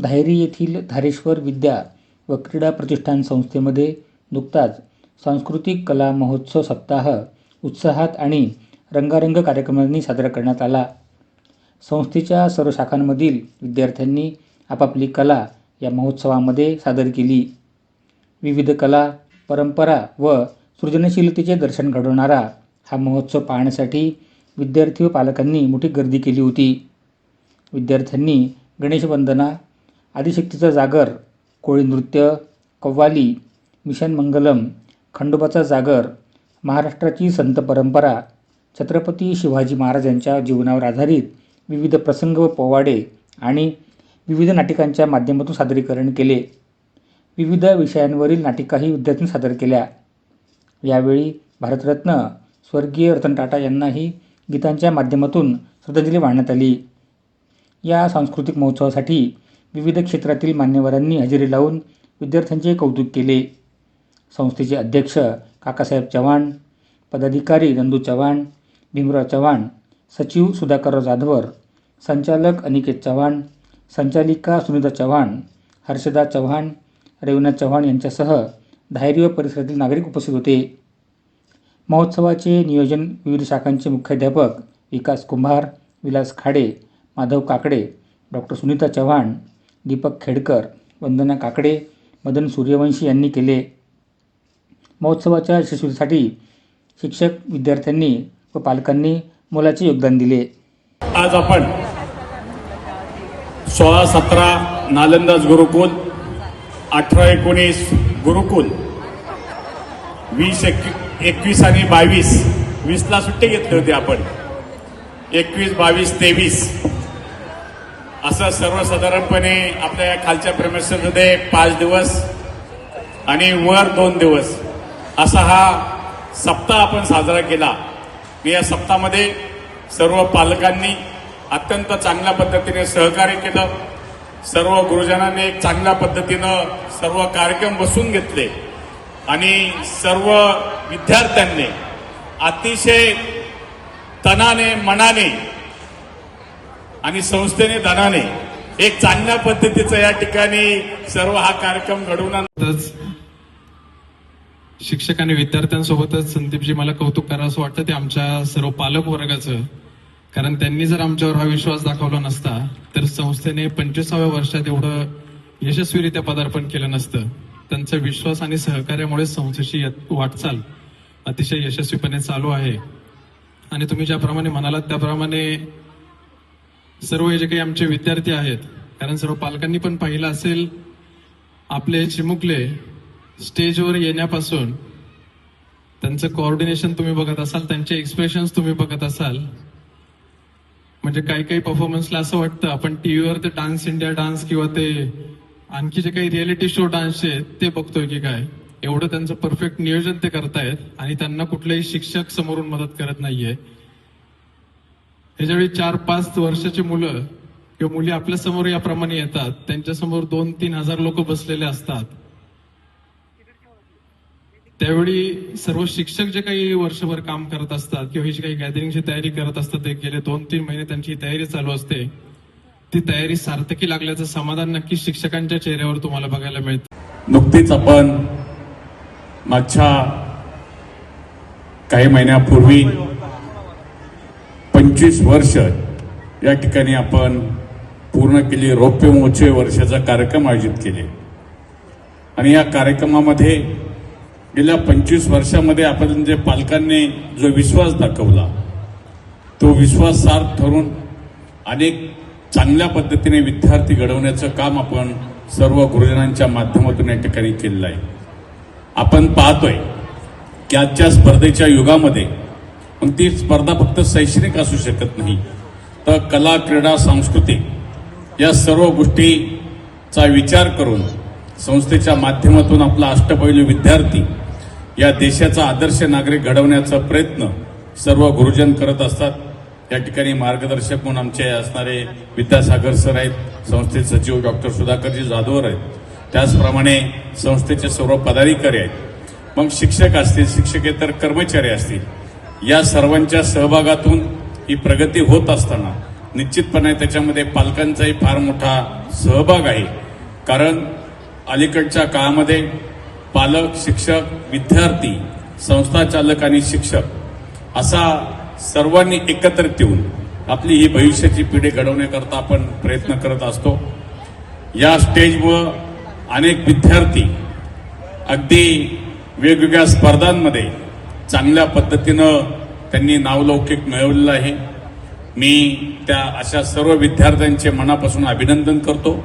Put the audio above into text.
धायरी येथील धारेश्वर विद्या व क्रीडा प्रतिष्ठान संस्थेमध्ये नुकताच सांस्कृतिक कला महोत्सव सप्ताह उत्साहात आणि रंगारंग कार्यक्रमांनी साजरा करण्यात आला. संस्थेच्या सर्व शाखांमधील विद्यार्थ्यांनी आपापली कला या महोत्सवामध्ये सादर केली. विविध कला परंपरा व सृजनशीलतेचे दर्शन घडवणारा हा महोत्सव पाहण्यासाठी विद्यार्थी व पालकांनी मोठी गर्दी केली होती. विद्यार्थ्यांनी गणेशवंदना आदिशक्तीचा जागर कोळी नृत्य कव्वाली मिशन मंगलम खंडोबाचा जागर महाराष्ट्राची संत परंपरा छत्रपती शिवाजी महाराज यांच्या जीवनावर आधारित विविध प्रसंग व पोवाडे आणि विविध नाटिकांच्या माध्यमातून सादरीकरण केले. विविध विषयांवरील नाटिकाही विद्यार्थ्यांनी सादर केल्या. यावेळी भारतरत्न स्वर्गीय रतन टाटा यांनाही गीतांच्या माध्यमातून श्रद्धांजली वाहण्यात आली. या सांस्कृतिक महोत्सवासाठी विविध क्षेत्रातील मान्यवरांनी हजेरी लावून विद्यार्थ्यांचे कौतुक केले. संस्थेचे अध्यक्ष काकासाहेब चव्हाण पदाधिकारी नंदू चव्हाण भीमराव चव्हाण सचिव सुधाकरराव जाधवर संचालक अनिकेत चव्हाण संचालिका सुनीता चव्हाण हर्षदा चव्हाण रविनाथ चव्हाण यांच्यासह धायरी व परिसरातील नागरिक उपस्थित होते. महोत्सवाचे नियोजन विविध शाखांचे मुख्याध्यापक विकास कुंभार विलास खाडे माधव काकडे डॉक्टर सुनीता चव्हाण दीपक खेडकर वंदना काकडे मदन सूर्यवंशी यांनी केले. महोत्सवाच्या यशस्वीसाठी शिक्षक विद्यार्थ्यांनी व पालकांनी मोलाचे योगदान दिले. आज आपण सोळा सतरा नालंदाज गुरुकुल अठरा एकोणीस गुरुकुल वीस एक एकवीस आणि बावीस वीसला सुट्टी घेतली होती आपण. एकवीस बावीस तेवीस. असं सर्वसाधारणपणे आपल्या या खालच्या प्रेमेसमध्ये पाच दिवस आणि वर दोन दिवस असा हा सप्ताह आपण साजरा केला. मी या सप्ताहामध्ये सर्व पालकांनी अत्यंत चांगल्या पद्धतीने सहकार्य केलं. सर्व गुरुजनांनी एक चांगल्या पद्धतीनं सर्व कार्यक्रम बसून घेतले. आणि सर्व विद्यार्थ्यांनी अतिशय तनाने मनाने आणि संस्थेने धनाने एक चांगल्या पद्धतीचं या ठिकाणी सर्व हा कार्यक्रम घडवून आण- शिक्षक आणि विद्यार्थ्यांसोबतच संदीपजी मला कौतुक करावं असं वाटतं. ते आमच्या सर्व पालक वर्गाचं. कारण त्यांनी जर आमच्यावर हा विश्वास दाखवला नसता तर संस्थेने पंचवीसाव्या वर्षात एवढं यशस्वीरित्या पदार्पण केलं नसतं. त्यांचा विश्वास आणि सहकार्यामुळे संस्थेची वाटचाल अतिशय यशस्वीपणे चालू आहे. आणि तुम्ही ज्याप्रमाणे म्हणालात त्याप्रमाणे सर्व हे जे काही आमचे विद्यार्थी आहेत कारण सर्व पालकांनी पण पाहिलं असेल आपले चिमुकले स्टेजवर येण्यापासून त्यांचं कोऑर्डिनेशन तुम्ही बघत असाल त्यांचे एक्सप्रेशन्स तुम्ही बघत असाल म्हणजे काही काही परफॉर्मन्सला असं वाटतं आपण टीव्हीवर ते डान्स इंडिया डान्स किंवा ते आणखी जे काही रियालिटी शो डान्सचे आहेत, ते बघतोय की काय? एवढं त्यांचं परफेक्ट नियोजन ते करतायत आणि त्यांना कुठलेही शिक्षक समोरून मदत करत नाहीये. त्याच्यावेळी चार पाच वर्षाची मुलं किंवा मुली आपल्यासमोर याप्रमाणे येतात त्यांच्यासमोर दोन तीन हजार लोक बसलेले असतात. त्यावेळी सर्व शिक्षक जे काही वर्षभर काम करत असतात किंवा ही जी काही गॅदरिंगची तयारी करत असतात ते गेले दोन तीन महिने त्यांची तयारी चालू असते. ती तयारी सार्थकी लागल्याचं समाधान नक्की शिक्षकांच्या चेहऱ्यावर तुम्हाला बघायला मिळतं. नुकतीच आपण मागच्या काही महिन्यापूर्वी पंचवीस वर्ष या ठिकाणी आपण पूर्ण केली रौप्य महोत्सव वर्षाचा कार्यक्रम आयोजित केले. आणि या कार्यक्रमामध्ये गेल्या पंचवीस वर्षामध्ये आपण जे पालकांनी जो विश्वास दाखवला तो विश्वास सार्थ ठरून अनेक चांगल्या पद्धतीने विद्यार्थी घडवण्याचं काम आपण सर्व गुरुजनांच्या माध्यमातून या ठिकाणी केलेलं आहे. आपण पाहतोय की आजच्या स्पर्धेच्या युगामध्ये मग ती स्पर्धा फक्त शैक्षणिक असू शकत नाही. तर कला क्रीडा सांस्कृतिक या सर्व गोष्टीचा विचार करून संस्थेच्या माध्यमातून आपला अष्टपैलू विद्यार्थी या देशाचा आदर्श नागरिक घडवण्याचा प्रयत्न सर्व गुरुजन करत असतात. या ठिकाणी मार्गदर्शक म्हणून आमचे असणारे विद्यासागर सर आहेत संस्थेचे सचिव डॉक्टर सुधाकरजी जाधवर आहेत. त्याचप्रमाणे संस्थेचे सर्व पदाधिकारी आहेत. मग शिक्षक असतील शिक्षकेतर कर्मचारी असतील या सर्वांच्या सहभागातून ही प्रगती होत असताना निश्चितपणे त्याच्यामध्ये पालकांचाही फार मोठा सहभाग आहे. कारण अलीकडच्या काळामध्ये पालक शिक्षक विद्यार्थी संस्था चालक आणि शिक्षक असा सर्वांनी एकत्रित येऊन आपली ही भविष्याची पिढी घडवण्याकरता आपण प्रयत्न करत असतो. या स्टेजवर अनेक विद्यार्थी अगदी वेगवेगळ्या स्पर्धांमध्ये चांगल्या पद्धतीनं त्यांनी नावलौकिक मिळवलेलं आहे. मी त्या अशा सर्व विद्यार्थ्यांचे मनापासून अभिनंदन करतो.